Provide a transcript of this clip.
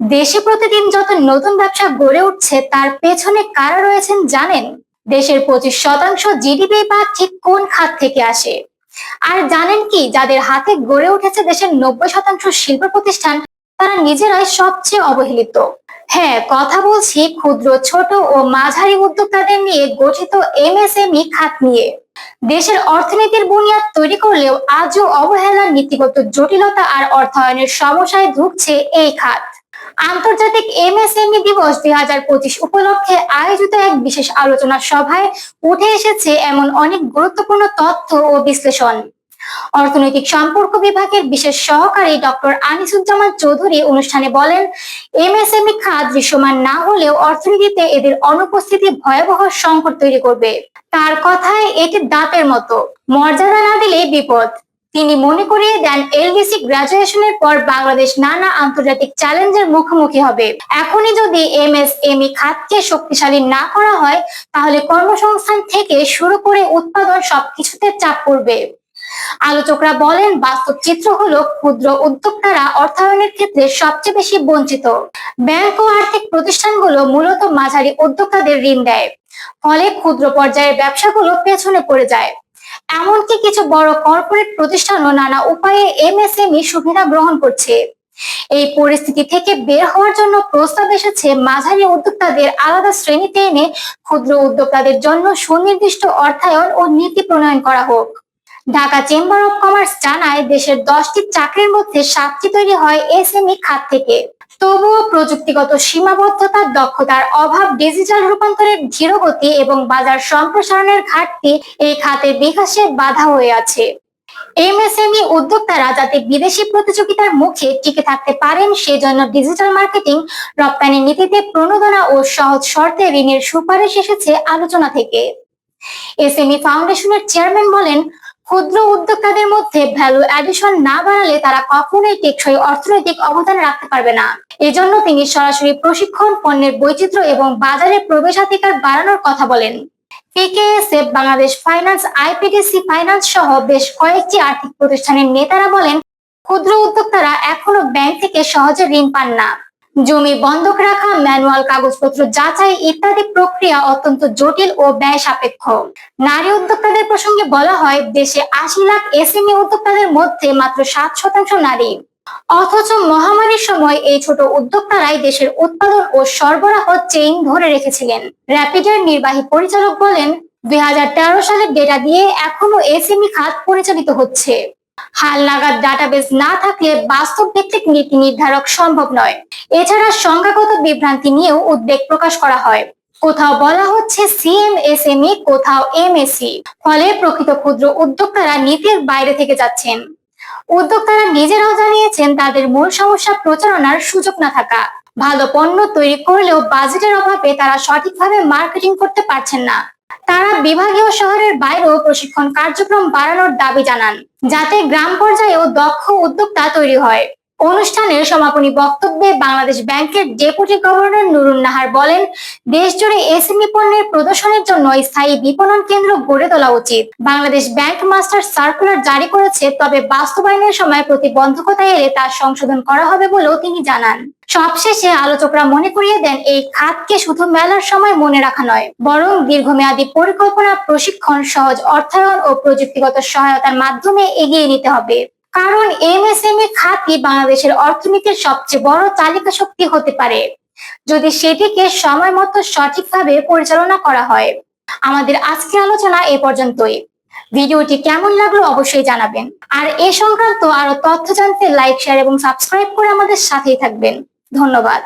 দেশে প্রতিদিন যত নতুন ব্যবসা গড়ে উঠছে, তার পেছনে কারা রয়েছেন জানেন? দেশের পঁচিশ শতাংশ জিডিপি বা ঠিক কোন খাত থেকে আসে? আর জানেন কি, যাদের হাতে গড়ে উঠেছে দেশের নব্বই শতাংশ শিল্প প্রতিষ্ঠান, তারা নিজেরাই সবচেয়ে অবহেলিত। হ্যাঁ কথা বলছি ক্ষুদ্র, ছোট ও মাঝারি উদ্যোক্তাদের নিয়ে গঠিত এমএসএমই খাত নিয়ে। দেশের অর্থনীতির বুনিয়াদ তৈরি করলেও আজও অবহেলার নীতিগত জটিলতা আর অর্থায়নের সমস্যায় ভুগছে এই খাত। আন্তর্জাতিক এমএসএমই দিবস দুই হাজার পঁচিশ উপলক্ষে আয়োজিত এক বিশেষ আলোচনা সভায় উঠে এসেছে এমন অনেক গুরুত্বপূর্ণ তথ্য ও বিশ্লেষণ। অর্থনৈতিক সম্পর্ক বিভাগের বিশেষ সহকারী ডক্টর আনিসুজ্জামান চৌধুরী অনুষ্ঠানে বলেন, এমএসএমই খাত দৃশ্যমান না হলেও অর্থনীতিতে এদের অনুপস্থিতি ভয়াবহ সংকট তৈরি করবে। তার কথায় এটি দাঁতের মতো। মর্যাদা না দিলে বিপদ। তিনি মনে করিয়ে দেন এলডিসি গ্রাজুয়েশনের পর বাংলাদেশ নানা আন্তর্জাতিক চ্যালেঞ্জের মুখোমুখি হবে। এখনই যদি এমএসএমই খাতকে শক্তিশালী না করা হয়, তাহলে কর্মসংস্থান থেকে শুরু করে উৎপাদন সবকিছুতে চাপ পড়বে। আলোচকরা বলেন, বাস্তব চিত্র হলো ক্ষুদ্র উদ্যোক্তারা অর্থায়নের ক্ষেত্রে সবচেয়ে বেশি বঞ্চিত। ব্যাংক ও আর্থিক প্রতিষ্ঠানগুলো মূলত মাঝারি উদ্যোক্তাদের ঋণ দেয়। ফলে ক্ষুদ্র পর্যায়ের ব্যবসাগুলো পেছনে পড়ে যায়। এমনকি কিছু বড় কর্পোরেট প্রতিষ্ঠানও নানা উপায়ে এমএসএমই সুবিধা গ্রহণ করছে। এই পরিস্থিতি থেকে বের হওয়ার জন্য প্রস্তাব এসেছে মাঝারি উদ্যোক্তাদের আলাদা শ্রেণীতে এনে ক্ষুদ্র উদ্যোক্তাদের জন্য সুনির্দিষ্ট অর্থায়ন ও নীতি প্রণয়ন করা হোক। ঢাকা চেম্বার অফ কমার্স জানায়, দেশের দশটি চাকরির মধ্যে সাতটি তৈরি হয় এসএমই খাত থেকে। তবুও প্রযুক্তিগত সীমাবদ্ধতার দক্ষতার অভাব ডিজিটাল রূপান্তরের ধীরগতি এবং বাজার সম্প্রসারণের ঘাটতি এই খাতের বিকাশে বাধা হয়ে আছে। এমএসএমই উদ্যোক্তারা যাতে বিদেশি প্রতিযোগিতার মুখে টিকে থাকতে পারেন, সেজন্য ডিজিটাল মার্কেটিং রপ্তানি নীতিতে প্রণোদনা ও সহজ শর্তে ঋণের সুপারিশ এসেছে আলোচনা থেকে। এসএমই ফাউন্ডেশনের চেয়ারম্যান বলেন ক্ষুদ্র উদ্যোক্তাদের মধ্যে ভ্যালু অ্যাডিশন না বাড়ালে তারা কখনোই টেকসই অর্থনৈতিক অবদান রাখতে পারবে না। এজন্য তিনি সরাসরি প্রশিক্ষণ, পণ্যের বৈচিত্র্য এবং বাজারে প্রবেশাধিকার বাড়ানোর কথা বলেন। PKSF Bangladesh finance IPDC finance সহ বেশ কয়েকটি আর্থিক প্রতিষ্ঠানের নেতারা বলেন, ক্ষুদ্র উদ্যোক্তারা এখনও ব্যাংক থেকে সহজে ঋণ পান না। জমি বন্ধক রাখা, ম্যানুয়াল কাগজপত্র যাচাই ইত্যাদি প্রক্রিয়া অত্যন্ত জটিল ও ব্যয় সাপেক্ষ। নারী উদ্যোক্তাদের প্রসঙ্গে বলা হয়, দেশে আশি লাখ এসএমই উদ্যোক্তাদের মধ্যে মাত্র সাত শতাংশ নারী। অথচ মহামারীর সময় এই ছোট উদ্যোক্তারাই দেশের উৎপাদন ও সরবরাহ চেইন ধরে রেখেছিলেন। র্যাপিডের নির্বাহী পরিচালক বলেন, দুই হাজার তেরো সালের ডেটা দিয়ে এখনও এসএমই খাত পরিচালিত হচ্ছে। হাল নাগাদ ডাটাবেস না থাকলে বাস্তব ভিত্তিক নীতি নির্ধারক সম্ভব নয়। এছাড়া সংখ্যাগত বিভ্রান্তি নিয়েও উদ্বেগ প্রকাশ করা হয়। কোথাও বলা হচ্ছে সিএমএসএমই কোথাও এমএসি ফলে প্রকৃত ক্ষুদ্র উদ্যোক্তারা নীতির বাইরে থেকে যাচ্ছেন। উদ্যোক্তারা নিজেরাও জানিয়েছেন, তাদের মূল সমস্যা প্রচারণার সুযোগ না থাকা। ভালো পণ্য তৈরি করলেও বাজেটের অভাবে তারা সঠিকভাবে মার্কেটিং করতে পারছেন না। তারা বিভাগীয় শহরের বাইরেও প্রশিক্ষণ কার্যক্রম বাড়ানোর দাবি জানান, যাতে গ্রাম পর্যায়েও দক্ষ উদ্যোক্তা তৈরি হয়। অনুষ্ঠানের সমাপনী বক্তব্যে বাংলাদেশ ব্যাংকের ডেপুটি গভর্নর নুরুন নাহার বলেন দেশ জুড়ে এসএমই পণ্যের প্রদর্শনের জন্য স্থায়ী বিপণন কেন্দ্র গড়ে তোলা উচিত। বাংলাদেশ ব্যাংক মাস্টার সার্কুলার জারি করেছে, তবে বাস্তবায়নের সময় প্রতিবন্ধকতা এলে তা সংশোধন করা হবে বলেও তিনি জানান। সবশেষে আলোচকরা মনে করিয়ে দেন, এই খাতকে শুধু মেলার সময় মনে রাখা নয়, বরং দীর্ঘমেয়াদী পরিকল্পনা, প্রশিক্ষণ, সহজ অর্থায়ন ও প্রযুক্তিগত সহায়তার মাধ্যমে এগিয়ে নিতে হবে। কারণ এমএসএমই খাতই বাংলাদেশের অর্থনীতির সবচেয়ে বড় তালিকা শক্তি হতে পারে। যদি সেটিকে সময় মতো সঠিকভাবে পরিচালনা করা হয়। আমাদের আজকের আলোচনা এ পর্যন্তই। ভিডিওটি কেমন লাগল অবশ্যই জানাবেন। আর এ সংক্রান্ত আরও তথ্য জানতে লাইক, শেয়ার এবং সাবস্ক্রাইব করে আমাদের সাথেই থাকবেন। ধন্যবাদ।